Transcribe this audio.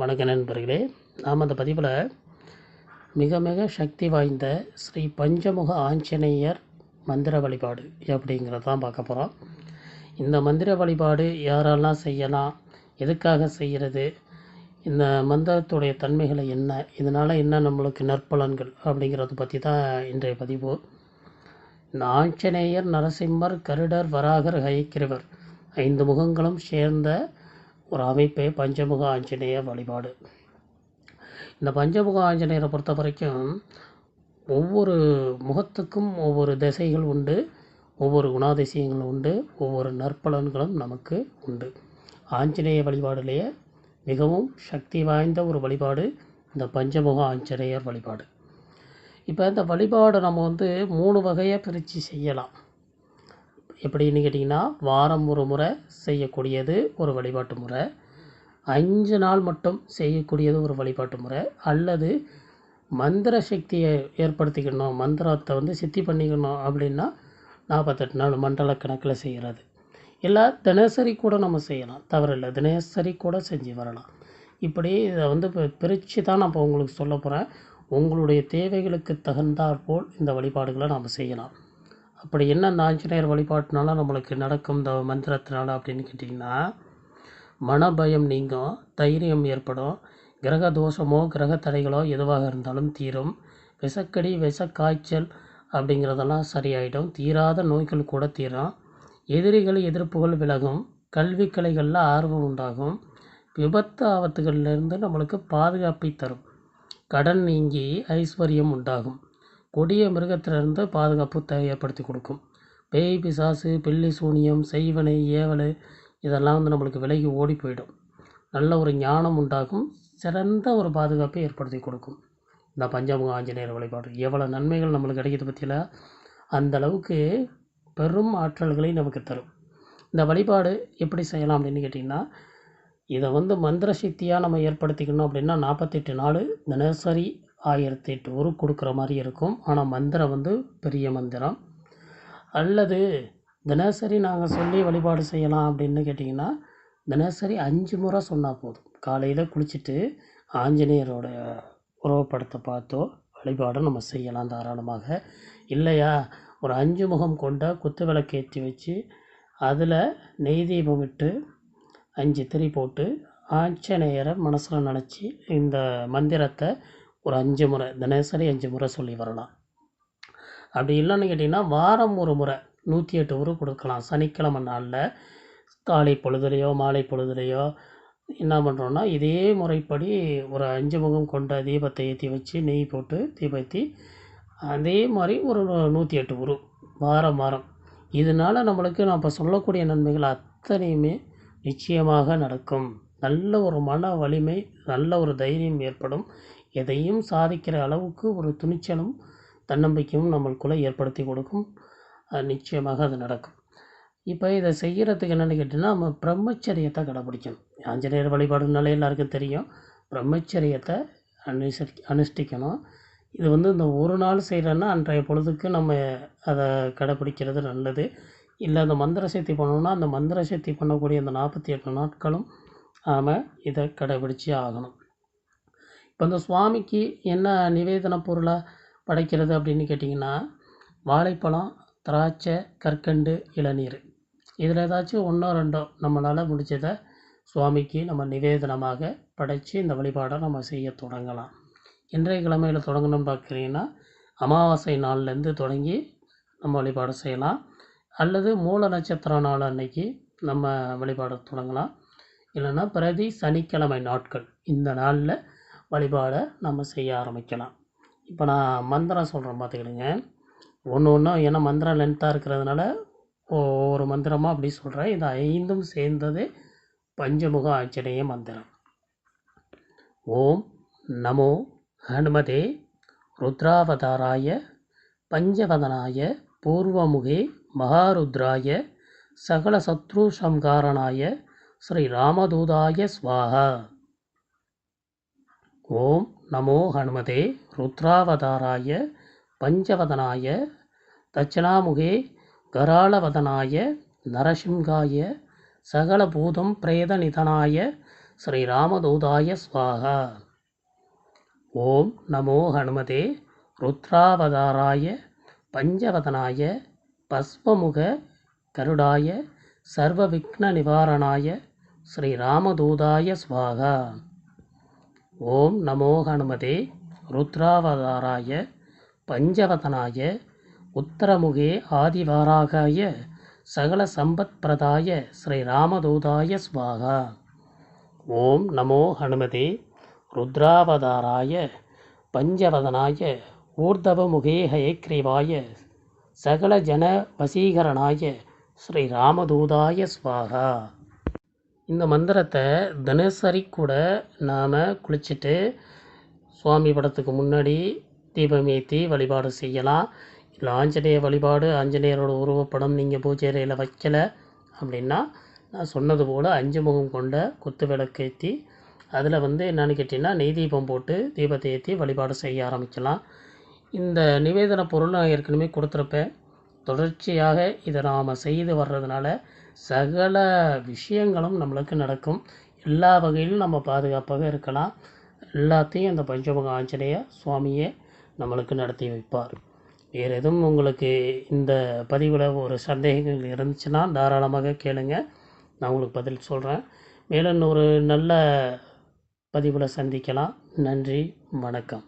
வணக்க நண்பர்களே நாம் அந்த பதிவில் மிக மிக சக்தி வாய்ந்த ஸ்ரீ பஞ்சமுக ஆஞ்சநேயர் மந்திர வழிபாடு அப்படிங்கிறத தான் பார்க்க போகிறோம். இந்த மந்திர வழிபாடு யாரெல்லாம் செய்யலாம் எதுக்காக செய்கிறது இந்த மந்திரத்துடைய தன்மைகளை என்ன இதனால் என்ன நம்மளுக்கு நற்பலன்கள் அப்படிங்கிறத பற்றி தான் இன்றைய பதிவு. இந்த ஆஞ்சநேயர் நரசிம்மர் கருடர் வராகர் ஹயக்கிரவர் ஐந்து முகங்களும் சேர்ந்த ஒரு அமைப்பே பஞ்சமுக ஆஞ்சநேய வழிபாடு. இந்த பஞ்சமுக ஆஞ்சநேயரை பொறுத்த வரைக்கும் ஒவ்வொரு முகத்துக்கும் ஒவ்வொரு திசைகள் உண்டு ஒவ்வொரு குணாதிசயங்கள் உண்டு ஒவ்வொரு நற்பலன்களும் நமக்கு உண்டு. ஆஞ்சநேய வழிபாடுலேயே மிகவும் சக்தி வாய்ந்த ஒரு வழிபாடு இந்த பஞ்சமுக ஆஞ்சநேயர் வழிபாடு. இப்போ இந்த வழிபாடு நம்ம வந்து மூணு வகையாக பிரித்து செய்யலாம். எப்படின்னு கேட்டிங்கன்னா வாரம் ஒரு முறை செய்யக்கூடியது ஒரு வழிபாட்டு முறை. அஞ்சு நாள் மட்டும் செய்யக்கூடியது ஒரு வழிபாட்டு முறை. அல்லது மந்திர சக்தியை ஏற்படுத்திக்கணும் மந்திரத்தை வந்து சித்தி பண்ணிக்கணும் அப்படின்னா நாற்பத்தெட்டு நாள் மண்டல கணக்கில் செய்கிறது இல்லை தினசரி கூட நம்ம செய்யலாம். தவறில்லை தினசரி கூட செஞ்சு வரலாம். இப்படி இதை வந்து இப்போ பிரித்து தான் நான் இப்போ உங்களுக்கு சொல்ல போகிறேன் உங்களுடைய தேவைகளுக்கு தகுந்தாற்போல் இந்த வழிபாடுகளை நாம் செய்யலாம். அப்படி என்ன அந்த ஆஞ்சநேயர் வழிபாட்டினால நம்மளுக்கு நடக்கும் இந்த மந்திரத்தினால அப்படின்னு கேட்டிங்கன்னா மனபயம் நீங்கும் தைரியம் ஏற்படும் கிரக தோஷமோ கிரக தடைகளோ எதுவாக இருந்தாலும் தீரும். விஷக்கடி விஷக்காய்ச்சல் அப்படிங்கிறதெல்லாம் சரியாயிடும். தீராத நோய்கள் கூட தீரும். எதிரிகள் எதிர்ப்புகள் விலகும். கல்வி கலைகளில் ஆர்வம் உண்டாகும். விபத்து ஆபத்துகளிலிருந்து நம்மளுக்கு பாதுகாப்பை தரும். கடன் நீங்கி ஐஸ்வர்யம் உண்டாகும். கொடிய மிருகத்திலிருந்து பாதுகாப்பு த ஏற்படுத்தி கொடுக்கும். பேய் பிசாசு பில்லி சூனியம் செய்வனை ஏவல் இதெல்லாம் வந்து நம்மளுக்கு விலகி ஓடி போயிடும். நல்ல ஒரு ஞானம் உண்டாகும். சிறந்த ஒரு பாதுகாப்பை ஏற்படுத்தி கொடுக்கும். இந்த பஞ்சமுக ஆஞ்சநேயர் வழிபாடு. எவ்வளோ நன்மைகள் நம்மளுக்கு கிடைக்கிது பற்றியில் அந்தளவுக்கு பெரும் ஆற்றல்களை நமக்கு தரும். இந்த வழிபாடு எப்படி செய்யலாம் அப்படின்னு கேட்டிங்கன்னா இதை வந்து மந்திர சக்தியாக நம்ம ஏற்படுத்திக்கணும் அப்படின்னா நாற்பத்தெட்டு நாள் தினசரி ஆயிரத்தி எட்டு உரு கொடுக்குற மாதிரி இருக்கும். ஆனால் மந்திரம் வந்து பெரிய மந்திரம். அல்லது தினசரி நாங்கள் சொல்லி வழிபாடு செய்யலாம் அப்படின்னு கேட்டிங்கன்னா தினசரி அஞ்சு முறை சொன்னால் போதும். காலையில் குளிச்சுட்டு ஆஞ்சநேயரோட உருவப்படத்தை பார்த்தோ வழிபாடும் நம்ம செய்யலாம் தாராளமாக. இல்லையா? ஒரு அஞ்சு முகம் கொண்ட குத்து விளக்கு ஏற்றி வச்சு அதில் நெய் தீபம் விட்டு அஞ்சு திரி போட்டு ஆஞ்சநேயரை மனசில் நினச்சி இந்த மந்திரத்தை ஒரு அஞ்சு முறை தினசரி அஞ்சு முறை சொல்லி வரலாம். அப்படி இல்லைன்னு கேட்டிங்கன்னா வாரம் ஒரு முறை நூற்றி எட்டு உரு கொடுக்கலாம். சனிக்கிழமை நாளில் காலை பொழுதுலையோ மாலை பொழுதுலையோ என்ன பண்ணுறோன்னா இதே முறைப்படி ஒரு அஞ்சு முகம் கொண்ட தீபத்தை ஏற்றி வச்சு நெய் போட்டு தீபத்தி அதே மாதிரி ஒரு நூற்றி எட்டு உரு வாரம் வாரம். இதனால் நம்மளுக்கு நான் இப்போ சொல்லக்கூடிய நன்மைகள் அத்தனையுமே நிச்சயமாக நடக்கும். நல்ல ஒரு மன வலிமை நல்ல ஒரு தைரியம் ஏற்படும். எதையும் சாதிக்கிற அளவுக்கு ஒரு துணிச்சலும் தன்னம்பிக்கையும் நம்மளுக்குள்ளே ஏற்படுத்தி கொடுக்கும். அது நிச்சயமாக அது நடக்கும். இப்போ இதை செய்கிறதுக்கு என்னென்னு கேட்டிங்கன்னா நம்ம பிரம்மச்சரியத்தை கடைப்பிடிக்கணும் ஆஞ்சநேயர் வழிபாடுனாலே எல்லாருக்கும் தெரியும். பிரம்மச்சரியத்தை அனுசரி அனுஷ்டிக்கணும். இது வந்து இந்த ஒரு நாள் செய்கிறோன்னா அன்றைய பொழுதுக்கு நம்ம அதை கடைப்பிடிக்கிறது நல்லது. இல்லை அந்த மந்திர சக்தி பண்ணணும்னா அந்த மந்திர சக்தி பண்ணக்கூடிய அந்த நாற்பத்தி எட்டு நாட்களும் நாம் இதை கடைபிடிச்சே ஆகணும். இப்போ இந்த சுவாமிக்கு என்ன நிவேதன பொருளாக படைக்கிறது அப்படின்னு கேட்டிங்கன்னா வாழைப்பழம் திராட்சை கற்கண்டு இளநீர். இதில் ஏதாச்சும் ஒன்றோ ரெண்டோ நம்மளால் முடிச்சதை சுவாமிக்கு நம்ம நிவேதனமாக படைத்து இந்த வழிபாடை நம்ம செய்ய தொடங்கலாம். இன்றைய கிழமையில் தொடங்கணும்னு பார்க்குறீங்கன்னா அமாவாசை நாள்லேருந்து தொடங்கி நம்ம வழிபாடு செய்யலாம். அல்லது மூல நட்சத்திர நாள் அன்னைக்கு நம்ம வழிபாடு தொடங்கலாம். இல்லைன்னா பிரதி சனிக்கிழமை நாட்கள் இந்த நாளில் வழிபாடை நம்ம செய்ய ஆரம்பிக்கலாம். இப்போ நான் மந்திரம் சொல்கிறேன் பார்த்துக்கிடுங்க ஒன்று ஒன்றும் ஏன்னா மந்திரம் லென்த்தாக இருக்கிறதுனால ஒவ்வொரு மந்திரமாக அப்படி சொல்கிறேன் இது ஐந்தும் சேர்ந்தது பஞ்சமுக ஆச்சரிய மந்திரம். ஓம் நமோ ஹனுமதே ருத்ராவதாராய பஞ்சவதனாய பூர்வமுகே மகாருத்ராய சகல சத்ரு சங்காரனாய ஸ்ரீ ராமதூதாய ஸ்வாஹா. ஓம் நமோ ஹனுமதே ருத்ராவதாராய பஞ்சவதனாய தட்சிணாமுகே கராளவதனாய நரசிம்காய சகலபூதம் பிரேதநிதனாய ஸ்ரீராமதூதாய ஸ்வாகா ஓம் நமோ ஹனுமதே ருத்ராவதாராய பஞ்சவதனாய பஸ்வமுக கருடாய சர்வ விக்ன நிவாரணாய ஸ்ரீராமதூதாய ஸ்வாகா ஓம் நமோ ஹனுமதே. ருத்ராவதாராய பஞ்சவதனாய உத்தரமுகே ஆதிவாராகாய சகல சம்பத் பிரதாய ஸ்ரீராமதூதாய ஸ்வாகா ஓம் நமோ ஹனுமதே. ருத்ராவதாராய பஞ்சவதனாய ஊர்தவமுகே ஹயக்ரீவாய சகல ஜன வசீகரனாய ஸ்ரீ ராமதூதாய ஸ்வாகா இந்த மந்திரத்தை தினசரி கூட நாம் குளிச்சுட்டு சுவாமி படத்துக்கு முன்னாடி தீபம் ஏற்றி வழிபாடு செய்யலாம். இல்லை ஆஞ்சநேய வழிபாடு ஆஞ்சநேயரோட உருவப்படம் நீங்கள் பூஜை அறையில் வைக்கலை அப்படின்னா நான் சொன்னது போல் அஞ்சு முகம் கொண்ட குத்து விளக்கு ஏற்றி அதில் வந்து என்னென்னு கேட்டிங்கன்னா நெய் தீபம் போட்டு தீபத்தை ஏற்றி வழிபாடு செய்ய ஆரம்பிக்கலாம். இந்த நிவேதன பொருள் நான் ஏற்கனவே கொடுத்துருப்பேன். தொடர்ச்சியாக இதை நாம் செய்து வர்றதுனால சகல விஷயங்களும் நம்மளுக்கு நடக்கும். எல்லா வகையிலும் நம்ம பாதுகாப்பாக இருக்கலாம். எல்லாத்தையும் அந்த பஞ்சமுக ஆஞ்சநேய சுவாமியே நம்மளுக்கு நடத்தி வைப்பார். வேறு எதுவும் உங்களுக்கு இந்த பதிவில் ஒரு சந்தேகங்கள் இருந்துச்சுன்னா தாராளமாக கேளுங்க. நான் உங்களுக்கு பதில் சொல்கிறேன் மேலும் ஒரு நல்ல பதிவில் சந்திக்கலாம். நன்றி வணக்கம்.